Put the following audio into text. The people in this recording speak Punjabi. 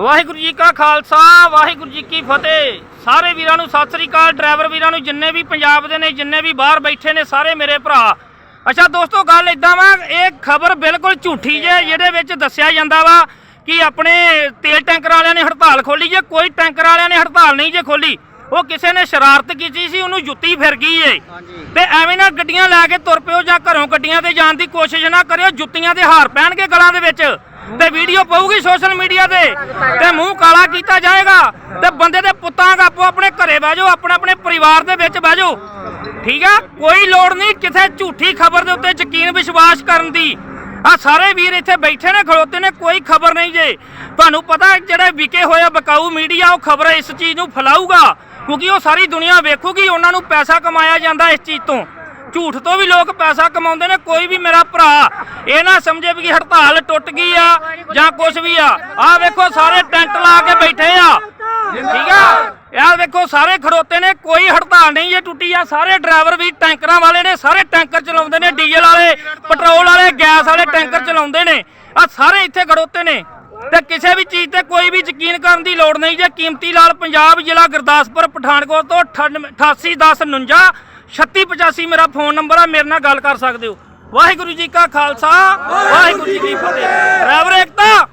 ਵਾਹਿਗੁਰੂ ਜੀ ਕਾ ਖਾਲਸਾ ਵਾਹਿਗੁਰੂ ਜੀ ਕੀ ਫਤਿਹ। ਸਾਰੇ ਵੀਰਾਂ ਨੂੰ ਸਤਿ ਸ੍ਰੀ ਅਕਾਲ ਡਰਾਈਵਰ ਵੀਰਾਂ ਨੂੰ ਜਿੰਨੇ ਵੀ ਪੰਜਾਬ ਦੇ ਨੇ ਜਿੰਨੇ ਵੀ ਬਾਹਰ ਬੈਠੇ ਨੇ ਸਾਰੇ ਮੇਰੇ ਭਰਾ। ਅੱਛਾ ਦੋਸਤੋ ਗੱਲ ਇਦਾਂ ਵਾ ਇਹ ਖਬਰ ਬਿਲਕੁਲ ਝੂਠੀ ਜੇ ਜਿਹਦੇ ਵਿੱਚ ਦੱਸਿਆ ਜਾਂਦਾ ਵਾ ਕਿ ਆਪਣੇ ਤੇਲ ਟੈਂਕਰ ਵਾਲਿਆਂ ਨੇ ਹੜਤਾਲ ਖੋਲੀ ਜੇ ਕੋਈ ਟੈਂਕਰ ਵਾਲਿਆਂ ਨੇ ਹੜਤਾਲ ਨਹੀਂ ਜੇ ਖੋਲੀ ਉਹ ਕਿਸੇ ਨੇ ਸ਼ਰਾਰਤ ਕੀਤੀ ਸੀ ਉਹਨੂੰ ਜੁੱਤੀ ਫਿਰ ਗਈ ਏ। ਤੇ ਐਵੇਂ ਨਾ ਗੱਡੀਆਂ ਲੈ ਕੇ ਤੁਰ ਪਿਓ ਜਾਂ ਘਰੋਂ ਗੱਡੀਆਂ ਤੇ ਜਾਣ ਦੀ ਕੋਸ਼ਿਸ਼ ਨਾ ਕਰਿਓ ਜੁੱਤੀਆਂ ਦੇ ਹਾਰ ਪਹਿਨਗੇ ਗਲਾਂ ਦੇ ਵਿੱਚ। ਤੇ ਵੀਡੀਓ ਪਾਉਗੀ ਸੋਸ਼ਲ ਮੀਡੀਆ ਤੇ। ਤੇ ਮੂੰਹ ਕਾਲਾ ਕੀਤਾ ਜਾਏਗਾ। ਤੇ ਬੰਦੇ ਦੇ ਪੁੱਤਾਂ ਆਪੋ ਆਪਣੇ ਘਰੇ ਬਹਿ ਜਾਓ, ਆਪਣੇ ਆਪਣੇ ਪਰਿਵਾਰ ਦੇ ਵਿੱਚ ਬਹਿ ਜਾਓ। ਠੀਕ ਆ? ਕੋਈ ਲੋੜ ਨਹੀਂ ਕਿਸੇ ਝੂਠੀ ਖਬਰ ਦੇ ਉੱਤੇ ਯਕੀਨ ਵਿਸ਼ਵਾਸ ਕਰਨ ਦੀ। ਆ ਸਾਰੇ ਵੀਰ ਇੱਥੇ ਬੈਠੇ ਨੇ ਖੜੋਤੇ ਨੇ, ਕੋਈ ਖਬਰ ਨਹੀਂ ਜੇ। ਤੁਹਾਨੂੰ ਪਤਾ ਜਿਹੜੇ ਵਿਕੇ ਹੋਇਆ ਬਕਾਊ ਮੀਡੀਆ, ਉਹ ਖਬਰ ਇਸ ਚੀਜ਼ ਨੂੰ ਫੈਲਾਊਗਾ। ਕਿਉਂਕਿ ਉਹ ਸਾਰੀ ਦੁਨੀਆ ਵੇਖੂਗੀ, ਉਹਨਾਂ ਨੂੰ ਪੈਸਾ ਕਮਾਇਆ ਜਾਂਦਾ ਇਸ ਚੀਜ਼ ਤੋਂ। ਝੂਠ ਤੋਂ ਵੀ ਲੋਕ ਪੈਸਾ ਕਮਾਉਂਦੇ ਨੇ, ਕੋਈ ਵੀ ਮੇਰਾ ਭਰਾ ਇਹ ਨਾ ਸਮਝੇ ਵੀ ਹੜਤਾਲ ਟੁੱਟ ਗਈ ਆ ਜਾਂ ਕੁਝ ਵੀ ਆ। ਆਹ ਵੇਖੋ, ਸਾਰੇ ਟੈਂਟ ਲਾ ਕੇ ਬੈਠੇ ਆ। ਠੀਕ ਆ? ਯਾਰ ਵੇਖੋ, ਸਾਰੇ ਖੜੋਤੇ ਨੇ, ਕੋਈ ਹੜਤਾਲ ਨਹੀਂ ਜੇ ਟੁੱਟੀ ਆ। ਸਾਰੇ ਡਰਾਈਵਰ ਵੀ ਟੈਂਕਰਾਂ ਵਾਲੇ ਨੇ, ਸਾਰੇ ਟੈਂਕਰ ਚਲਾਉਂਦੇ ਨੇ, ਡੀਜ਼ਲ ਵਾਲੇ, ਪੈਟਰੋਲ ਵਾਲੇ, ਗੈਸ ਵਾਲੇ ਟੈਂਕਰ ਚਲਾਉਂਦੇ ਨੇ। ਆ ਸਾਰੇ ਇੱਥੇ ਖੜੋਤੇ ਨੇ। ਤੇ ਕਿਸੇ ਵੀ ਚੀਜ਼ ਤੇ ਕੋਈ ਵੀ ਯਕੀਨ ਕਰਨ ਦੀ ਲੋੜ ਨਹੀਂ ਜੇ ਕੀਮਤੀ ਲਾਲ ਪੰਜਾਬ ਜ਼ਿਲ੍ਹਾ ਗੁਰਦਾਸਪੁਰ, ਪਠਾਨਕੋਟ ਤੋਂ 881049 3685 ਮੇਰਾ ਫੋਨ ਨੰਬਰ ਆ, ਮੇਰੇ ਨਾਲ ਗੱਲ ਕਰ ਸਕਦੇ ਹੋ। ਵਾਹਿਗੁਰੂ ਜੀ ਕਾ ਖਾਲਸਾ ਵਾਹਿਗੁਰੂ ਜੀ ਕੀ ਫਤਿਹ। ਡਰਾਈਵਰ ਏਕਤਾ।